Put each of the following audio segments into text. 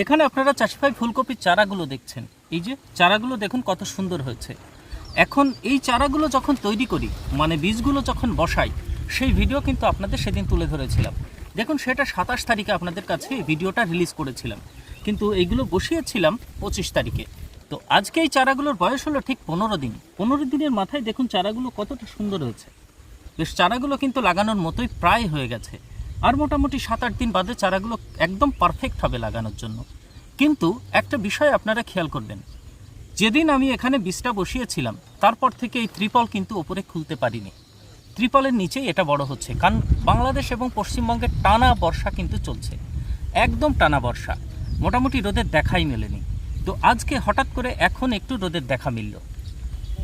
এখানে আপনারা চাষিভাই ফুলকপির চারাগুলো দেখছেন। এই যে চারাগুলো দেখুন কত সুন্দর হয়েছে। এখন এই চারাগুলো যখন তৈরি করি মানে বীজগুলো যখন বসাই, সেই ভিডিও কিন্তু আপনাদের সেদিন তুলে ধরেছিলাম। দেখুন, সেটা সাতাশ তারিখে আপনাদের কাছে ভিডিওটা রিলিজ করেছিলাম। কিন্তু এইগুলো বসিয়েছিলাম পঁচিশ তারিখে। তো আজকে এই চারাগুলোর বয়স হলো ঠিক পনেরো দিন। পনেরো দিনের মাথায় দেখুন চারাগুলো কতটা সুন্দর হয়েছে। বেশ, চারাগুলো কিন্তু লাগানোর মতোই প্রায় হয়ে গেছে। আর মোটামুটি সাত আট দিন বাদে চারাগুলো একদম পারফেক্ট হবে লাগানোর জন্য। কিন্তু একটা বিষয় আপনারা খেয়াল করবেন। যেদিন আমি এখানে বীজটা বসিয়েছিলাম, তারপর থেকে এই ত্রিপল কিন্তু ওপরে খুলতে পারিনি। ত্রিপলের নিচেই এটা বড় হচ্ছে, কারণ বাংলাদেশ এবং পশ্চিমবঙ্গের টানা বর্ষা কিন্তু চলছে। একদম টানা বর্ষা। মোটামুটি রোদের দেখাই মেলেনি। তো আজকে হঠাৎ করে এখন একটু রোদের দেখা মিলল।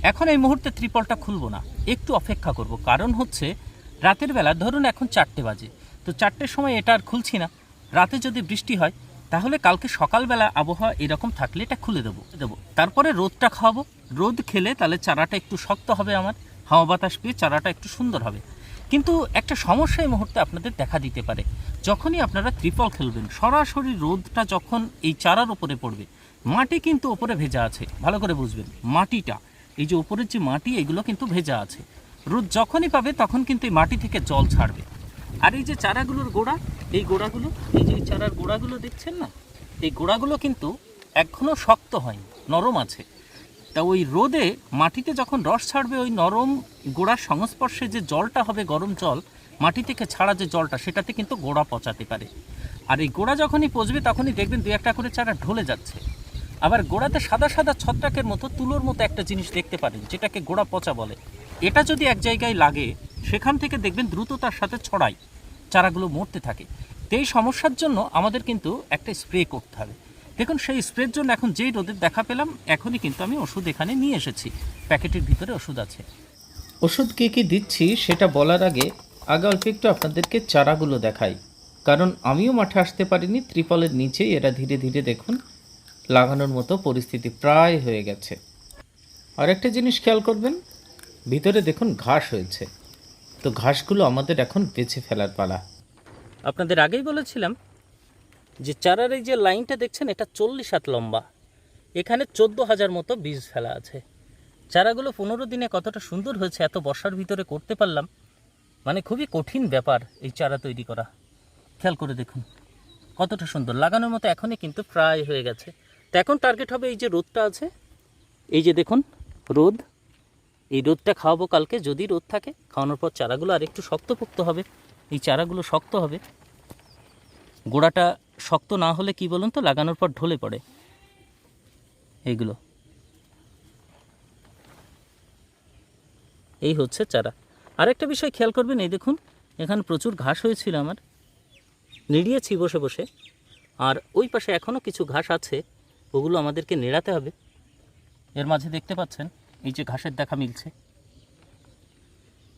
এখন এই মুহূর্তে ত্রিপলটা খুলবো না, একটু অপেক্ষা করব। কারণ হচ্ছে, রাতের বেলা ধরুন এখন চারটে বাজে। তো চারটের সময় এটা আর খুলছি না। রাতে যদি বৃষ্টি হয়, তাহলে কালকে সকালবেলা আবহাওয়া এরকম থাকলে এটা খুলে দেবো। দেবো। তারপরে রোদটা খাওয়াবো। রোদ খেলে তাহলে চারাটা একটু শক্ত হবে আমার, হাওয়া বাতাস পেয়ে চারাটা একটু সুন্দর হবে। কিন্তু একটা সমস্যা এই মুহূর্তে আপনাদের দেখা দিতে পারে। যখনই আপনারা ত্রিপল খেলবেন, সরাসরি রোদটা যখন এই চারার ওপরে পড়বে, মাটি কিন্তু ওপরে ভেজা আছে, ভালো করে বুঝবেন, মাটিটা, এই যে ওপরের যে মাটি, এগুলো কিন্তু ভেজা আছে। রোদ যখনই পাবে, তখন কিন্তু এই মাটি থেকে জল ছাড়বে। আর এই যে চারাগুলোর গোড়া, এই গোড়াগুলো, এই যে চারার গোড়াগুলো দেখছেন না? এই গোড়াগুলো কিন্তু এখনও শক্ত হয়নি, নরম আছে। তা ওই রোদে মাটিতে যখন রস ছাড়বে, ওই নরম গোড়ার সংস্পর্শে যে জলটা হবে, গরম জল, মাটি থেকে ছাড়া যে জলটা, সেটাতে কিন্তু গোড়া পচাতে পারে। আর এই গোড়া যখনই পচবে, তখনই দেখবেন দু একটা করে চারা ঢলে যাচ্ছে। আবার গোড়াতে সাদা সাদা ছত্রাকের মতো, তুলোর মতো একটা জিনিস দেখতে পারেন, যেটাকে গোড়া পচা বলে। এটা যদি এক জায়গায় লাগে সেখান থেকে দেখবেন দ্রুততার সাথে ছড়ায়, চারাগুলো মরতে থাকে। তো এই সমস্যার জন্য আমাদের কিন্তু একটা স্প্রে করতে হবে। দেখুন, সেই স্প্রের জন্য এখন যেই রোদের দেখা পেলাম, এখনই কিন্তু আমি ওষুধ এখানে নিয়ে এসেছি। প্যাকেটের ভিতরে ওষুধ আছে। ওষুধ কী কী দিচ্ছি সেটা বলার আগে আগে অল্প একটু আপনাদেরকে চারাগুলো দেখাই। কারণ আমিও মাঠে আসতে পারিনি ত্রিপলের নিচেই এরা ধীরে ধীরে দেখুন লাগানোর মতো পরিস্থিতি প্রায় হয়ে গেছে। আর একটা জিনিস খেয়াল করবেন, ভিতরে দেখুন ঘাস হয়েছে। তো ঘাসগুলো আমাদের এখন বেছে ফেলার পালা। আপনাদের আগেই বলেছিলাম যে চারার এই যে লাইনটা দেখছেন, এটা চল্লিশ হাত লম্বা। এখানে চোদ্দ হাজার মতো বীজ ফেলা আছে। চারাগুলো পনেরো দিনে কতটা সুন্দর হয়েছে, এত বর্ষার ভিতরে করতে পারলাম মানে খুবই কঠিন ব্যাপার এই চারা তৈরি করা। খেয়াল করে দেখুন, কতটা সুন্দর। লাগানোর মতো এখনই কিন্তু প্রায় হয়ে গেছে। তো এখন টার্গেট হবে এই যে রোদটা আছে। এই যে দেখুন, রোদ। এই রোদটা খাওয়াবো কালকে, যদি রোদ থাকে, খাওয়ানোর পর চারাগুলো আর একটু শক্তপোক্ত হবে। এই চারাগুলো শক্ত হবে। গোড়াটা শক্ত না হলে কি বলুন তো, লাগানোর পর ঢলে পড়ে। এইগুলো। এই হচ্ছে চারা। আরেকটা বিষয় খেয়াল করবেন, এই দেখুন, এখানে প্রচুর ঘাস হয়েছিল আমার। নিড়িয়েছি বসে বসে। আর ওই পাশে এখনও কিছু ঘাস আছে, ওগুলো আমাদেরকে নেড়াতে হবে। এর মাঝে দেখতে পাচ্ছেন এই যে ঘাসের দেখা মিলছে।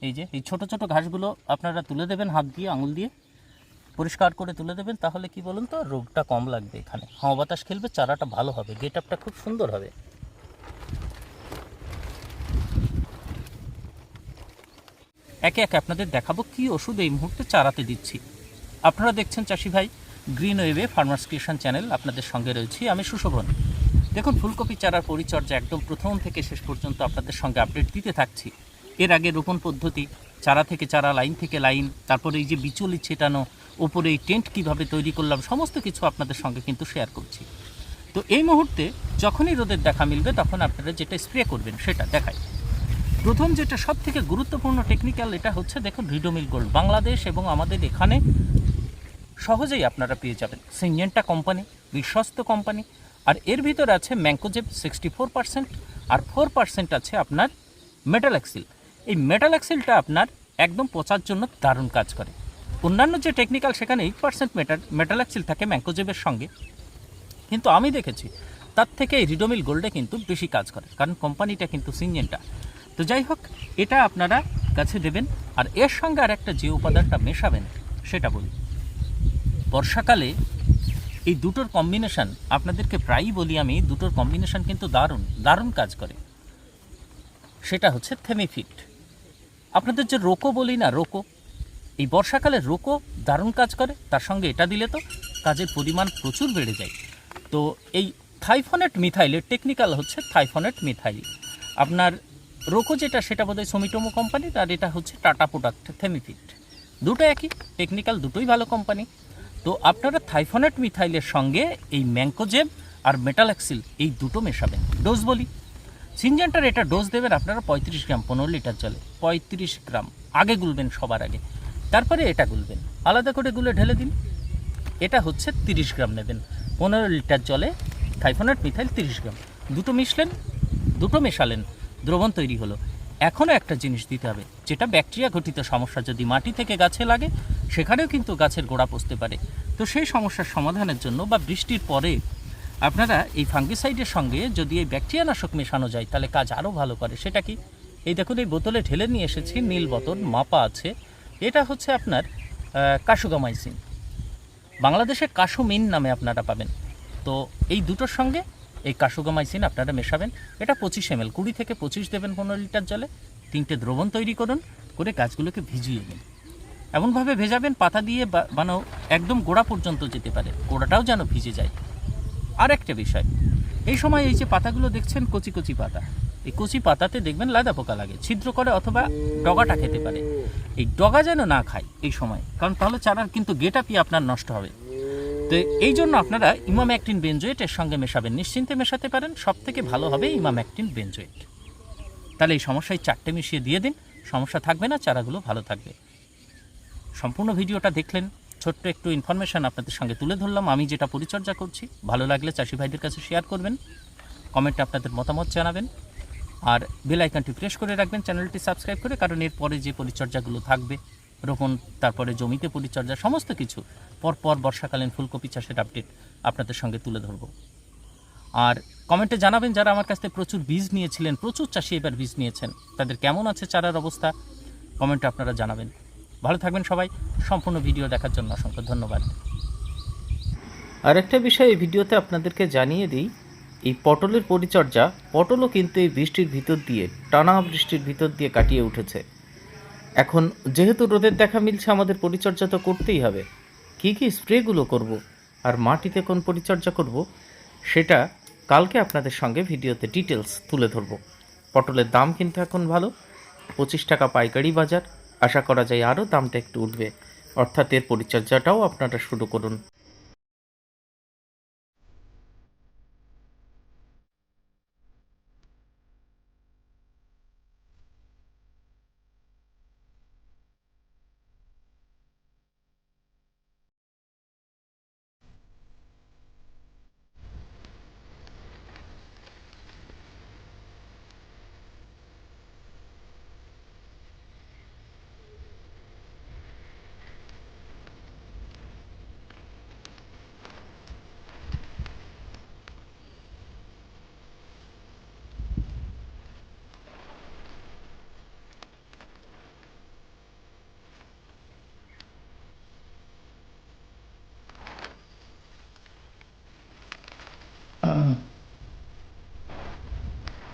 এই যে, এই ছোট ছোট ঘাসগুলো আপনারা তুলে দেবেন হাত দিয়ে, আঙুল দিয়ে, পরিষ্কার করে তুলে দেবেন, তাহলে কি বলুন তো, রোগটা কম লাগবে এখানে। হাওয়া বাতাস খেলবে, চারাটা ভালো হবে গেট আপটা খুব সুন্দর হবে। একে একে আপনাদের দেখাবো কি ওষুধ এই মুহূর্তে চারাতে দিচ্ছি। আপনারা দেখছেন চাষি ভাই, গ্রিন ওয়েবে ফার্মার্স ক্রিয়েশন চ্যানেল, আপনাদের সঙ্গে রয়েছি আমি সুশোভন। দেখুন, ফুলকপি চারার পরিচর্যা একদম প্রথম থেকে শেষ পর্যন্ত আপনাদের সঙ্গে আপডেট দিতে থাকছি। এর আগে রোপণ পদ্ধতি, চারা থেকে চারা, লাইন থেকে লাইন, তারপরে এই যে বিচলি ছেটানো, ওপরে এই টেন্ট কীভাবে তৈরি করলাম, সমস্ত কিছু আপনাদের সঙ্গে কিন্তু শেয়ার করছি। তো এই মুহূর্তে যখনই রোদের দেখা মিলবে, তখন আপনারা যেটা স্প্রে করবেন, সেটা দেখাই। প্রথম যেটা সব থেকে গুরুত্বপূর্ণ টেকনিক্যাল এটা হচ্ছে দেখুন রিডোমিল গোল্ড বাংলাদেশ এবং আমাদের এখানে সহজেই আপনারা পেয়ে যাবেন। সিনজেন্টা কোম্পানি বিশ্বস্ত কোম্পানি আর এর ভিতরে আছে ম্যাঙ্কোজেব সিক্সটি ফোর পার্সেন্ট আর ফোর পার্সেন্ট আছে আপনার মেটাল অ্যাক্সিল এই মেটাল অ্যাক্সিলটা আপনার একদম পচার জন্য দারুণ কাজ করে। অন্যান্য যে টেকনিক্যাল সেখানে eight percent metal metalaxyl থাকে ম্যাঙ্কোজেবের সঙ্গে। কিন্তু আমি দেখেছি, তার থেকে এই রিডোমিল গোল্ডে কিন্তু বেশি কাজ করে, কারণ কোম্পানিটা কিন্তু সিনজেন্টা তো যাই হোক, এটা আপনারা কাছে দেবেন, আর এর সঙ্গে আর একটা যে উপাদানটা মেশাবেন, সেটা বলি। বর্ষাকালে এই দুটোর কম্বিনেশান আপনাদেরকে প্রায়ই বলি আমি, দুটোর কম্বিনেশান কিন্তু দারুণ দারুণ কাজ করে। সেটা হচ্ছে থেমিফিট আপনাদের যে রোকো বলি না, রোকো, এই বর্ষাকালে রোকো দারুণ কাজ করে, তার সঙ্গে এটা দিলে তো কাজের পরিমাণ প্রচুর বেড়ে যায়। তো এই থাইফনেট মিথাইলের টেকনিক্যাল হচ্ছে থাইফনেট মিথাইল। আপনার রোকো যেটা, সেটা বোধহয় সোমিটোমো কোম্পানির আর এটা হচ্ছে টাটা প্রোডাক্ট থেমিফিট দুটো একই টেকনিক্যাল দুটোই ভালো কোম্পানি তো আপনারা থাইফনেট মিথাইলের সঙ্গে এই ম্যাঙ্কোজেব আর মেটালাক্সিল এই দুটো মেশাবেন। ডোজ বলি। সিনজেন্টার এটা ডোজ দেবেন আপনারা পঁয়ত্রিশ গ্রাম, পনেরো লিটার জলে। পঁয়ত্রিশ গ্রাম। আগে গুলবেন, সবার আগে। তারপরে এটা গুলবেন। আলাদা করে গুলে ঢেলে দিন। এটা হচ্ছে তিরিশ গ্রাম নেবেন। পনেরো লিটার জলে থাইফোনেট মিথাইল তিরিশ গ্রাম। দুটো মিশলেন, দুটো মেশালেন। দ্রবণ তৈরি হলো। এখনও একটা জিনিস দিতে হবে, যেটা ব্যাকটেরিয়া ঘটিত সমস্যা যদি মাটি থেকে গাছে লাগে, সেখানেও কিন্তু গাছের গোড়া পচতে পারে। তো সেই সমস্যার সমাধানের জন্য বা বৃষ্টির পরে আপনারা এই ফাঙ্গিসাইডের সঙ্গে যদি এই ব্যাকটেরিয়া নাশক মেশানো যায়, তাহলে কাজ আরও ভালো করে। সেটা কি? এই দেখুন, এই বোতলে ঢেলে নিয়ে এসেছি, নীল বোতল মাপা আছে। এটা হচ্ছে আপনার কাশুগামাইসিন বাংলাদেশে কাশুমিন নামে আপনারা পাবেন। তো এই দুটোর সঙ্গে এই কাশুগামাইসিন আপনারা মেশাবেন। এটা পঁচিশ এম এল কুড়ি থেকে পঁচিশ দেবেন পনেরো লিটার জলে। তিনটে দ্রবণ তৈরি করুন, করে গাছগুলোকে ভিজিয়ে দিন। এমনভাবে ভেজাবেন, পাতা দিয়ে বা- বানাও, একদম গোড়া পর্যন্ত যেতে পারে। গোড়াটাও যেন ভিজে যায়। আর একটা বিষয়, এই সময় এই যে পাতাগুলো দেখছেন, কচি কচি পাতা। এই কচি পাতাতে দেখবেন লাদা পোকা লাগে, ছিদ্র করে অথবা ডগাটা খেতে পারে। এই ডগা যেন না খায় এই সময়, কারণ তাহলে চারার কিন্তু গেটাপি আপনার নষ্ট হবে। তো এই জন্য আপনারা ইমাম অ্যাক্টিন বেঞ্জোয়েট এর সঙ্গে মেশাবেন। নিশ্চিন্তে মেশাতে পারেন সব থেকে ভালো হবে ইমাম অ্যাক্টিন বেঞ্জোয়েট তাহলে এই সমস্যায় চারটে মিশিয়ে দিয়ে দিন, সমস্যা থাকবে না, চারাগুলো ভালো থাকবে। সম্পূর্ণ ভিডিওটা দেখলেন, ছোট্ট একটু ইনফরমেশন আপনাদের সঙ্গে তুলে ধরলাম। আমি যেটা পরিচর্যা করছি, ভালো লাগলে চাষি ভাইদের কাছে শেয়ার করবেন, কমেন্টে আপনাদের মতামত জানাবেন, আর বেল প্রেস করে রাখবেন, চ্যানেলটি সাবস্ক্রাইব করে, কারণ এরপরে যে পরিচর্যাগুলো থাকবে রোপণ, তারপরে জমিতে পরিচর্যা, সমস্ত কিছু। পরপর বর্ষাকালীন ফুলকপি চাষের আপডেট আপনাদের সঙ্গে তুলে ধরবো। আর কমেন্টে জানাবেন যারা আমার কাছ থেকে প্রচুর বীজ নিয়েছিলেন, প্রচুর চাষি এবার বীজ নিয়েছেন, তাদের কেমন আছে চারার অবস্থা? কমেন্টে আপনারা জানাবেন। ভালো থাকবেন সবাই, সম্পূর্ণ ভিডিও দেখার জন্য অসংখ্য ধন্যবাদ। আর একটা বিষয় এই ভিডিওতে আপনাদেরকে জানিয়ে দিই, এই পটলের পরিচর্যা, পটলও কিন্তু এই বৃষ্টির ভিতর দিয়ে, টানা বৃষ্টির ভিতর দিয়ে কাটিয়ে উঠেছে। এখন যেহেতু রোদের দেখা মিলছে, আমাদের পরিচর্যা তো করতেই হবে। কি কি স্প্রেগুলো করব আর মাটিতে কোন পরিচর্যা করব, সেটা কালকে আপনাদের সঙ্গে ভিডিওতে ডিটেলস তুলে ধরব। পটলের দাম কিন্তু এখন ভালো, পঁচিশ টাকা পাইকারি বাজার। আশা করা যায় আরও দামটা একটু উঠবে। অর্থাৎ এর পরিচর্যাটাও আপনারা শুরু করুন।